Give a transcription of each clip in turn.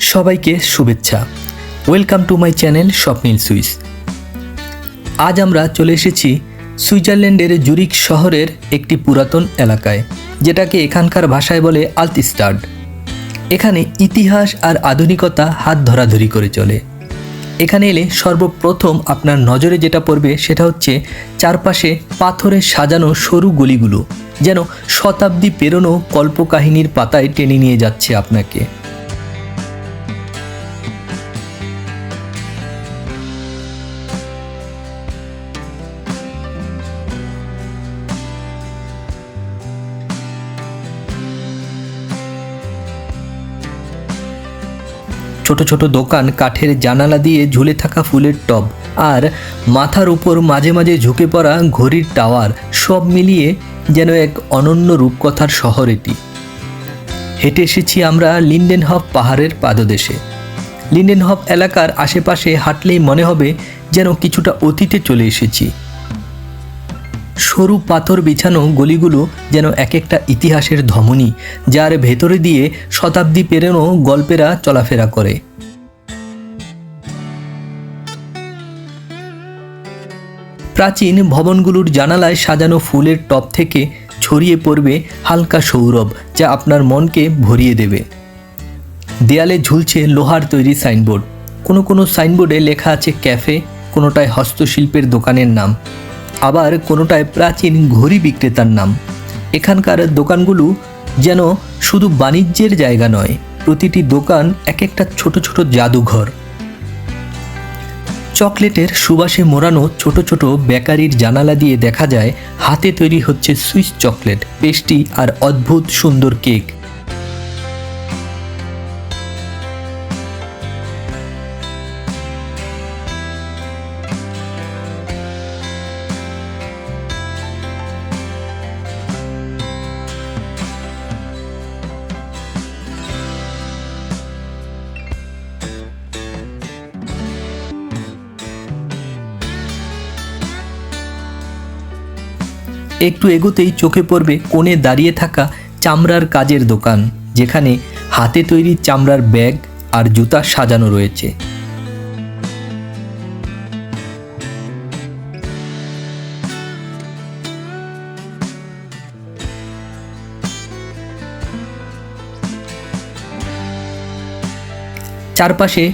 সবাইকে শুভেচ্ছা। Welcome to my channel Swapnil swiss আজ আমরা চলে এসেছি সুইজারল্যান্ডের জুরিক শহরের একটি পুরাতন এলাকায়, যেটাকে এখানকার ভাষায় বলে আলতিস্টাড। এখানে ইতিহাস আর আধুনিকতা হাত ধরাধরি করে চলে। এখানে এলে সর্বপ্রথম আপনার নজরে যেটা পড়বে সেটা হচ্ছে চারপাশে পাথরে সাজানো সরু গলিগুলো, যেন শতাব্দী পেরোনো কল্পকাহিনীর পাতায় টেনে নিয়ে যাচ্ছে আপনাকে। ছোট ছোট দোকান কাঠের জানালা দিয়ে ঝুলে থাকা ফুলের টব আর মাথার উপর মাঝে মাঝে ঝুঁকে পড়া ঘড়ির টাওয়ার, সব মিলিয়ে যেন এক অনন্য রূপকথার শহর এটি। হেঁটে এসেছি আমরা লিন্ডেনহফ পাহাড়ের পাদদেশে। লিন্ডেনহফ এলাকার আশেপাশে হাঁটলেই মনে হবে যেন কিছুটা অতীতে চলে এসেছি। সরু পাথর বিছানো গলিগুলো যেন এক একটা ইতিহাসের ধমনী, যার ভেতরে দিয়ে শতাব্দী পেরোনো গল্পেরা চলাফেরা করে। প্রাচীন ভবনগুলোর জানালায় সাজানো ফুলের টপ থেকে ছড়িয়ে পড়বে হালকা সৌরভ, যা আপনার মনকে ভরিয়ে দেবে। দেয়ালে ঝুলছে লোহার তৈরি সাইনবোর্ড। কোনো কোনো সাইনবোর্ডে লেখা আছে ক্যাফে, কোনোটায় হস্তশিল্পের দোকানের নাম। আবার কোনোটায় প্রাচীন ঘড়ি বিক্রেতার নাম। এখানকার দোকানগুলো যেন শুধু বাণিজ্যের জায়গা নয়, প্রতিটি দোকান এক একটা ছোট ছোট জাদুঘর। চকলেটের সুবাসে মোড়ানো ছোট ছোট বেকারির জানালা দিয়ে দেখা যায়, হাতে তৈরি হচ্ছে সুইস চকলেট, পেস্টি আর অদ্ভুত সুন্দর কেক। একটু এগোতেই চোখে পড়বে কোণে দাঁড়িয়ে থাকা চামড়ার কাজের দোকান, যেখানে হাতে তৈরি চামড়ার ব্যাগ আর জুতা সাজানো রয়েছে। চারপাশে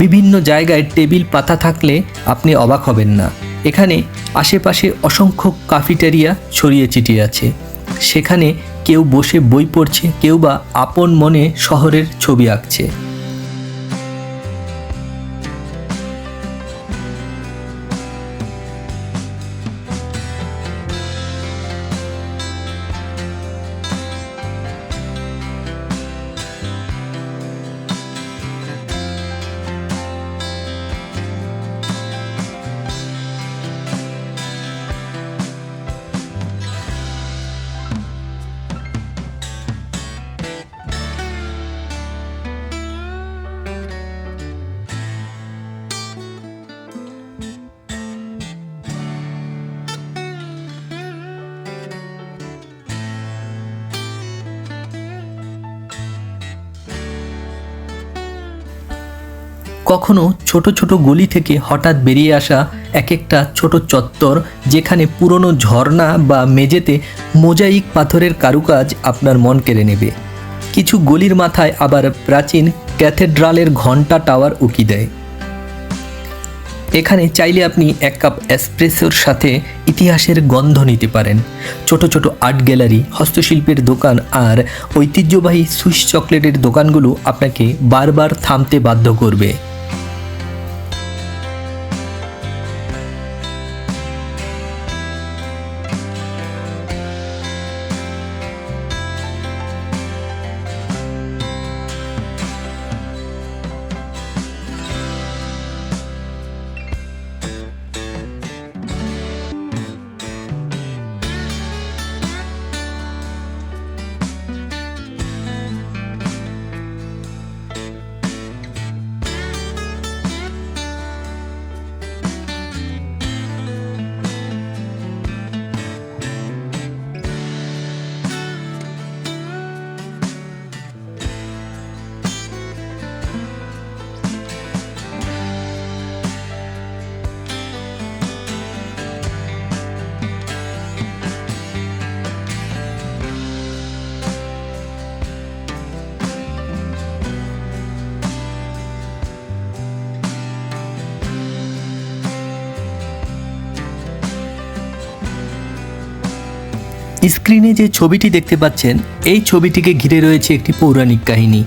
বিভিন্ন জায়গায় টেবিল পাতা থাকলে আপনি অবাক হবেন না। এখানে আশেপাশে অসংখ্য কাফিটেরিয়া ছড়িয়ে ছিটিয়ে আছে। সেখানে কেউ বসে বই পড়ছে, কেউ বা আপন মনে শহরের ছবি আঁকছে। কখনো ছোট ছোট গলি থেকে হঠাৎ বেরিয়ে আসা এক একটা ছোট চত্বর, যেখানে পুরনো ঝর্ণা বা মেঝেতে মোজাইক পাথরের কারুকাজ আপনার মন কেড়ে নেবে। কিছু গলির মাথায় আবার প্রাচীন ক্যাথেড্রালের ঘণ্টা টাওয়ার উকি দেয়। এখানে চাইলে আপনি এক কাপ এসপ্রেসোর সাথে ইতিহাসের গন্ধ নিতে পারেন। ছোট ছোট আর্ট গ্যালারি, হস্তশিল্পের দোকান আর ঐতিহ্যবাহী সুইস চকলেটের দোকানগুলো আপনাকে বারবার থামতে বাধ্য করবে। স্ক্রিনে যে ছবিটি দেখতে পাচ্ছেন, এই ছবিটিকে ঘিরে রয়েছে একটি পৌরাণিক কাহিনী।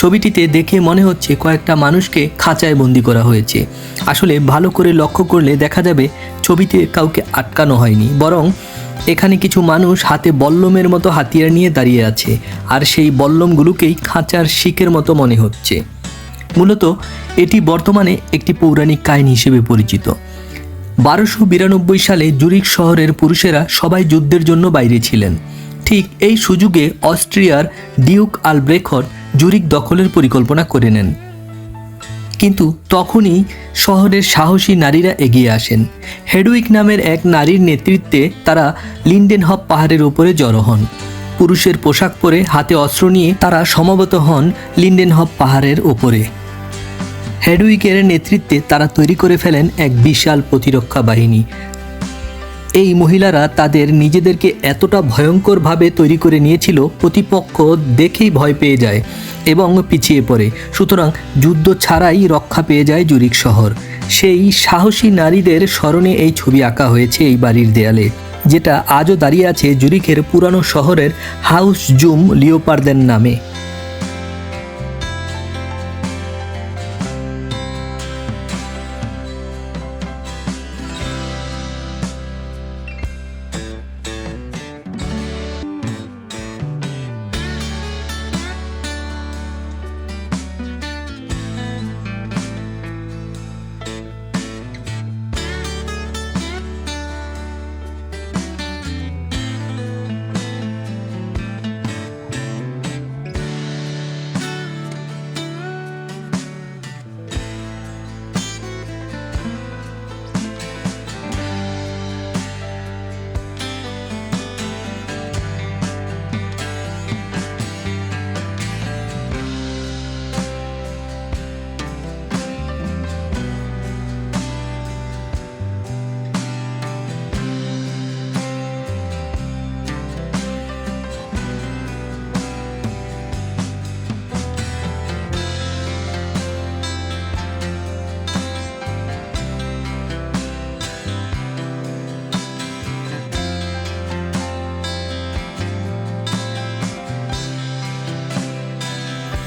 ছবিটিতে দেখে মনে হচ্ছে কয়েকটা মানুষকে খাঁচায় বন্দি করা হয়েছে। আসলে ভালো করে লক্ষ্য করলে দেখা যাবে ছবিতে কাউকে আটকানো হয়নি, বরং এখানে কিছু মানুষ হাতে বল্লমের মতো হাতিয়ার নিয়ে দাঁড়িয়ে আছে, আর সেই বল্লমগুলোকেই খাঁচার শিকের মতো মনে হচ্ছে। মূলত এটি বর্তমানে একটি পৌরাণিক কাহিনী হিসেবে পরিচিত। বারোশো বিরানব্বই সালে জুরিক শহরের পুরুষেরা সবাই যুদ্ধের জন্য বাইরে ছিলেন। ঠিক এই সুযোগে অস্ট্রিয়ার ডিউক আলব্রেখট জুরিক দখলের পরিকল্পনা করে নেন। কিন্তু তখনই শহরের সাহসী নারীরা এগিয়ে আসেন। হেডউইক নামের এক নারীর নেতৃত্বে তারা লিন্ডেনহপ পাহাড়ের উপরে জড়ো হন। পুরুষের পোশাক পরে হাতে অস্ত্র নিয়ে তারা সমবেত হন লিন্ডেনহপ পাহাড়ের ওপরে হেডউইকের নেতৃত্বে তারা তৈরি করে ফেলেন এক বিশাল প্রতিরক্ষা বাহিনী। এই মহিলারা তাদের নিজেদেরকে এতটা ভয়ঙ্করভাবে তৈরি করে নিয়েছিল, প্রতিপক্ষ দেখেই ভয় পেয়ে যায় এবং পিছিয়ে পড়ে। সুতরাং যুদ্ধ ছাড়াই রক্ষা পেয়ে যায় জুরিক শহর। সেই সাহসী নারীদের স্মরণে এই ছবি আঁকা হয়েছে এই বাড়ির দেয়ালে, যেটা আজও দাঁড়িয়ে আছে জুরিকের পুরানো শহরের হাউস জুম লিওপারদের নামে।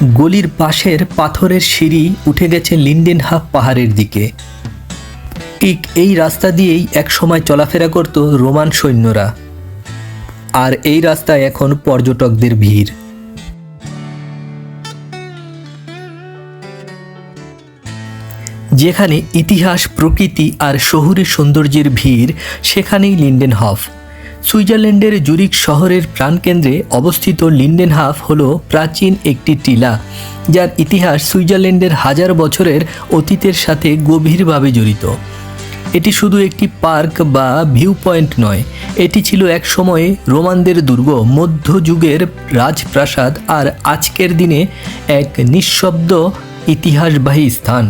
গলির পাশের পাথরের সিঁড়ি উঠে গেছে লিন্ডেন হাফ পাহাড়ের দিকে। ঠিক এই রাস্তা দিয়েই একসময় চলাফেরা করত রোমান সৈন্যরা। আর এই রাস্তায় এখন পর্যটকদের ভিড়। যেখানে ইতিহাস, প্রকৃতি আর শহুরে সৌন্দর্যের ভিড়, সেখানেই লিন্ডেন লিন্ডেনহফ। সুইজারল্যান্ডের জুরিক শহরের প্রাণকেন্দ্রে অবস্থিত লিন্ডেনহাফ হল প্রাচীন একটি টিলা, যার ইতিহাস সুইজারল্যান্ডের হাজার বছরের অতীতের সাথে গভীরভাবে জড়িত। এটি শুধু একটি পার্ক বা ভিউ পয়েন্ট নয়, এটি ছিল এক সময়ে রোমানদের দুর্গ মধ্যযুগের রাজপ্রাসাদ আর আজকের দিনে এক নিঃশব্দ ইতিহাসবাহী স্থান।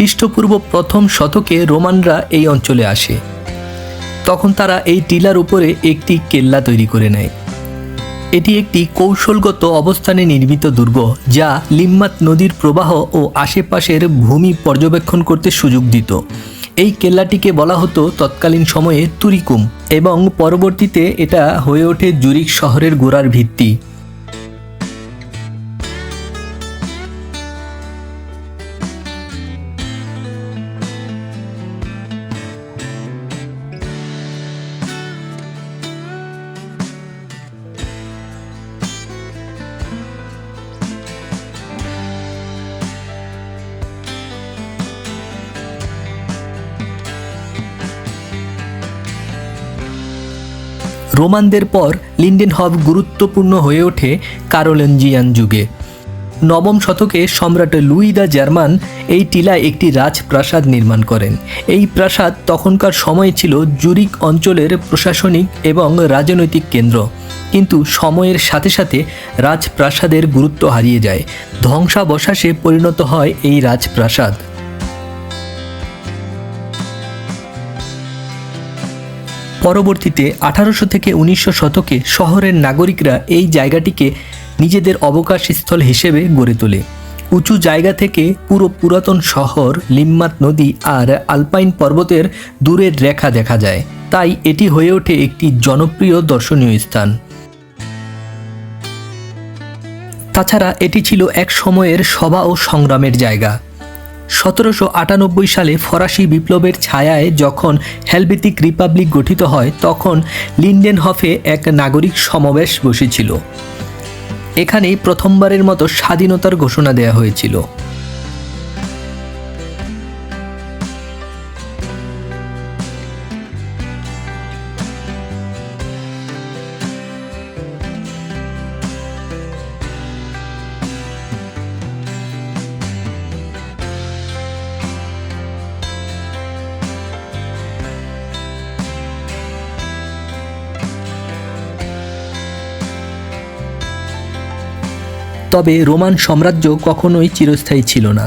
খ্রিস্টপূর্ব প্রথম শতকে রোমানরা এই অঞ্চলে আসে। তখন তারা এই টিলার উপরে একটি কেল্লা তৈরি করে নেয়। এটি একটি কৌশলগত অবস্থানে নির্মিত দুর্গ, যা লিম্মাত নদীর প্রবাহ ও আশেপাশের ভূমি পর্যবেক্ষণ করতে সুযোগ দিত। এই কেল্লাটিকে বলা হতো তৎকালীন সময়ে তুরিকুম এবং পরবর্তীতে এটা হয়ে ওঠে জুরিক শহরের গোড়ার ভিত্তি। রোমানদের পর লিন্ডেন হব গুরুত্বপূর্ণ হয়ে ওঠে কারোলেঞ্জিয়ান যুগে। নবম শতকে সম্রাট লুই দ্য জার্মান এই টিলায় একটি রাজপ্রাসাদ নির্মাণ করেন। এই প্রাসাদ তখনকার সময় ছিল জুরিক অঞ্চলের প্রশাসনিক এবং রাজনৈতিক কেন্দ্র। কিন্তু সময়ের সাথে সাথে রাজপ্রাসাদের গুরুত্ব হারিয়ে যায়। ধ্বংসাবশেষে পরিণত হয় এই রাজপ্রাসাদ। পরবর্তীতে আঠারোশো থেকে উনিশশো শতকে শহরের নাগরিকরা এই জায়গাটিকে নিজেদের অবকাশস্থল হিসেবে গড়ে তোলে। উঁচু জায়গা থেকে পুরো পুরাতন শহর, লিম্মাত নদী আর আলপাইন পর্বতের দূরের রেখা দেখা যায়। তাই এটি হয়ে ওঠে একটি জনপ্রিয় দর্শনীয় স্থান। তাছাড়া এটি ছিল এক সময়ের সভা ও সংগ্রামের জায়গা। সতেরোশো আটানব্বই সালে ফরাসি বিপ্লবের ছায়ায় যখন হেলবেতিক রিপাবলিক গঠিত হয়, তখন লিন্ডেন হফে এক নাগরিক সমাবেশ বসেছিল। এখানেই প্রথমবারের মতো স্বাধীনতার ঘোষণা দেয়া হয়েছিল। তবে রোমান সাম্রাজ্য কখনোই চিরস্থায়ী ছিল না।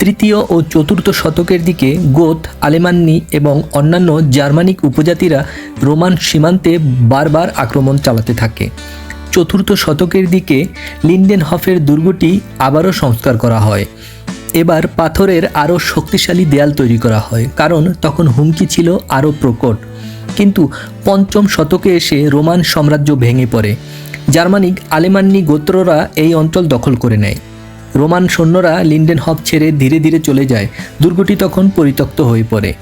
তৃতীয় ও চতুর্থ শতকের দিকে গোথ আলেমান্নি এবং অন্যান্য জার্মানিক উপজাতিরা রোমান সীমান্তে বারবার আক্রমণ চালাতে থাকে। চতুর্থ শতকের দিকে লিন্ডেনহফের দুর্গটি আবারও সংস্কার করা হয়। এবার পাথরের আরও শক্তিশালী দেয়াল তৈরি করা হয়, কারণ তখন হুমকি ছিল আরও প্রকট। কিন্তু পঞ্চম শতকে এসে রোমান সাম্রাজ্য ভেঙে পড়ে। জার্মানিক আলেমান্নি গোত্ররা এই অঞ্চল দখল করে নেয়। রোমান সৈন্যরা লিন্ডেন হব ছেড়ে ধীরে ধীরে চলে যায়। দুর্গটি তখন পরিত্যক্ত হয়ে পড়ে,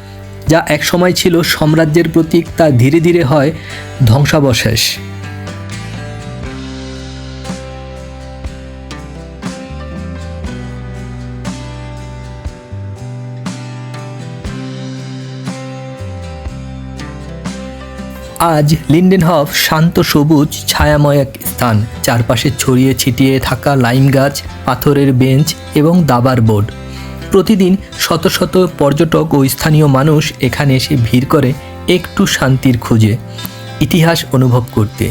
যা একসময় ছিল সাম্রাজ্যের প্রতীক, তা ধীরে ধীরে হয় ধ্বংসাবশেষ। আজ লিন্ডেনহফ শান্ত সবুজ, ছায়াময় এক স্থান। চারপাশে ছড়িয়ে ছিটিয়ে থাকা লাইম গাছ, পাথরের বেঞ্চ এবং দাবার বোর্ড। প্রতিদিন শত শত পর্যটক ও স্থানীয় মানুষ এখানে এসে ভিড় করে একটু শান্তির খোঁজে, ইতিহাস অনুভব করতে।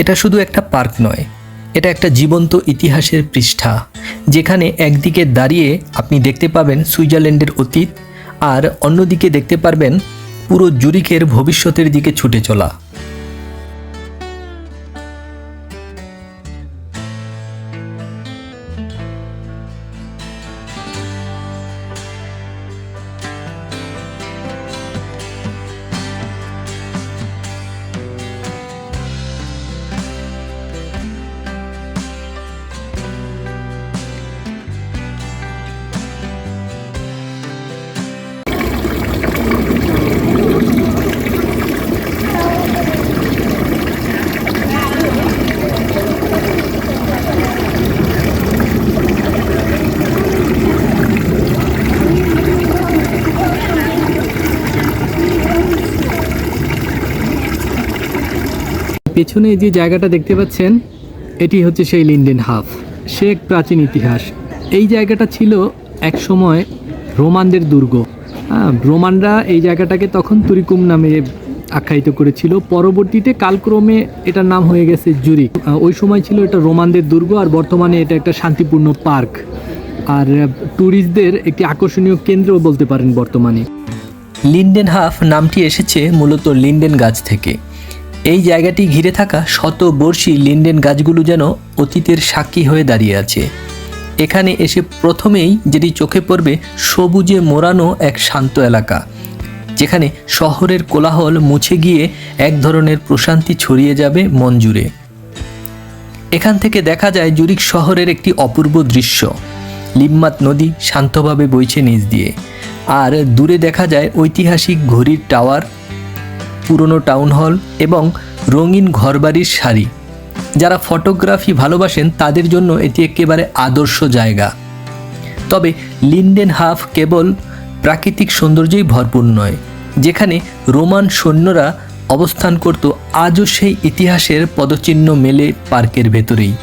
এটা শুধু একটা পার্ক নয় এটা একটা জীবন্ত ইতিহাসের পৃষ্ঠা, যেখানে একদিকে দাঁড়িয়ে আপনি দেখতে পাবেন সুইজারল্যান্ডের অতীত আর অন্যদিকে দেখতে পারবেন পুরো জুরিকের ভবিষ্যতের দিকে ছুটে চলা। পেছনে যে জায়গাটা দেখতে পাচ্ছেন এটি হচ্ছে সেই লিন্ডেন হাফ। সে এক প্রাচীন ইতিহাস। এই জায়গাটা ছিল এক সময় রোমানদের দুর্গ। হ্যাঁ রোমানরা এই জায়গাটাকে তখন তুরিকুম নামে আখ্যায়িত করেছিল। পরবর্তীতে কালক্রমে এটার নাম হয়ে গেছে আহ, ওই সময় ছিল এটা রোমানদের দুর্গ আর বর্তমানে এটা একটা শান্তিপূর্ণ পার্ক। আর ট্যুরিস্টদের একটি আকর্ষণীয় কেন্দ্রও বলতে পারেন বর্তমানে। লিন্ডেন হাফ নামটি এসেছে মূলত লিন্ডেন গাছ থেকে। এই জায়গাটি ঘিরে থাকা শত বর্ষী লিন্ডেন গাছগুলো যেন অতীতের সাক্ষী হয়ে দাঁড়িয়ে আছে। এখানে এসে প্রথমেই যেটি চোখে পড়বে, সবুজে মোড়ানো এক শান্ত এলাকা, যেখানে শহরের কোলাহল মুছে গিয়ে এক ধরনের প্রশান্তি ছড়িয়ে যাবে মন জুড়ে। এখান থেকে দেখা যায় জুরিক শহরের একটি অপূর্ব দৃশ্য। লিম্মাত নদী শান্তভাবে বইছে নিচ দিয়ে। আর দূরে দেখা যায় ঐতিহাসিক ঘড়ির টাওয়ার পুরনো টাউন হল এবং রঙিন ঘরবাড়ির সারি যারা ফটোগ্রাফি ভালোবাসেন, তাদের জন্য এটি একেবারে আদর্শ জায়গা। তবে লিন্ডেন হাফ কেবল প্রাকৃতিক সৌন্দর্যেই ভরপুর নয়, যেখানে রোমান সৈন্যরা অবস্থান করত আজও সেই ইতিহাসের পদচিহ্ন মেলে পার্কের ভেতরেই।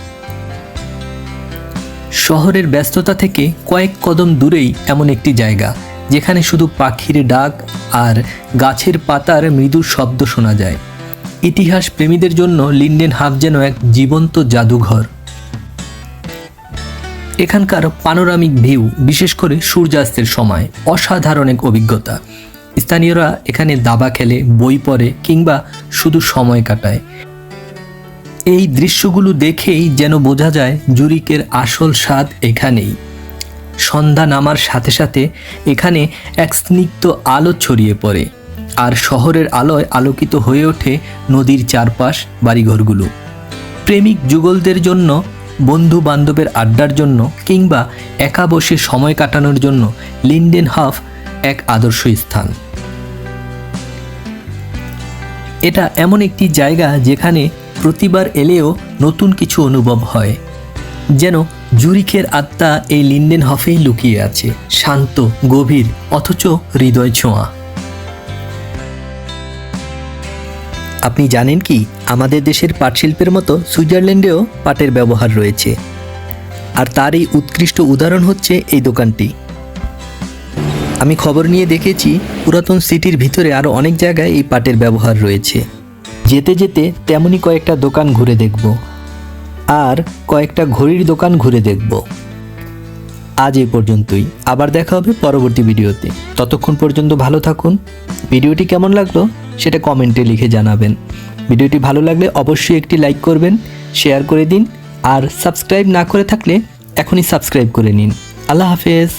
শহরের ব্যস্ততা থেকে কয়েক কদম দূরেই এমন একটি জায়গা, যেখানে শুধু পাখির ডাক আর গাছের পাতার মৃদু শব্দ শোনা যায়। ইতিহাস প্রেমীদের জন্য লিন্ডেন হাফ যেন এক জীবন্ত জাদুঘর। এখানকার পানোরামিক ভিউ, বিশেষ করে সূর্যাস্তের সময়, অসাধারণ এক অভিজ্ঞতা। স্থানীয়রা এখানে দাবা খেলে, বই পড়ে কিংবা শুধু সময় কাটায়। এই দৃশ্যগুলো দেখেই যেন বোঝা যায় জুরিকের আসল স্বাদ এখানেই। সন্ধ্যা নামার সাথে সাথে এখানে এক স্নিগ্ধ আলো ছড়িয়ে পড়ে, আর শহরের আলোয় আলোকিত হয়ে ওঠে নদীর চারপাশ, বাড়িঘরগুলো। প্রেমিক যুগলদের জন্য বন্ধু বান্ধবের আড্ডার জন্য, কিংবা একা বসে সময় কাটানোর জন্য লিন্ডেন হাফ এক আদর্শ স্থান। এটা এমন একটি জায়গা যেখানে প্রতিবার এলেও নতুন কিছু অনুভব হয়, যেন জুরিখের আত্মা এই লিন্ডেন হফেই লুকিয়ে আছে, শান্ত, গভীর, অথচ হৃদয় ছোঁয়া। আপনি জানেন কি, আমাদের দেশের পাটশিল্পের মতো সুইজারল্যান্ডেও পাটের ব্যবহার রয়েছে। আর তার এই উৎকৃষ্ট উদাহরণ হচ্ছে এই দোকানটি। আমি খবর নিয়ে দেখেছি, পুরাতন সিটির ভিতরে আরও অনেক জায়গায় এই পাটের ব্যবহার রয়েছে। যেতে যেতে তেমনই কয়েকটা দোকান ঘুরে দেখব। আর কয়েকটা ঘড়ির দোকান ঘুরে দেখব। আজ এই পর্যন্তই। আবার দেখা হবে পরবর্তী ভিডিওতে। ততক্ষণ পর্যন্ত ভালো থাকুন। ভিডিওটি কেমন লাগল সেটা কমেন্টে লিখে জানাবেন। ভিডিওটি ভালো লাগলে অবশ্যই একটি লাইক করবেন, শেয়ার করে দিন, আর সাবস্ক্রাইব না করে থাকলে এখনই সাবস্ক্রাইব করে নিন। আল্লাহ হাফেজ।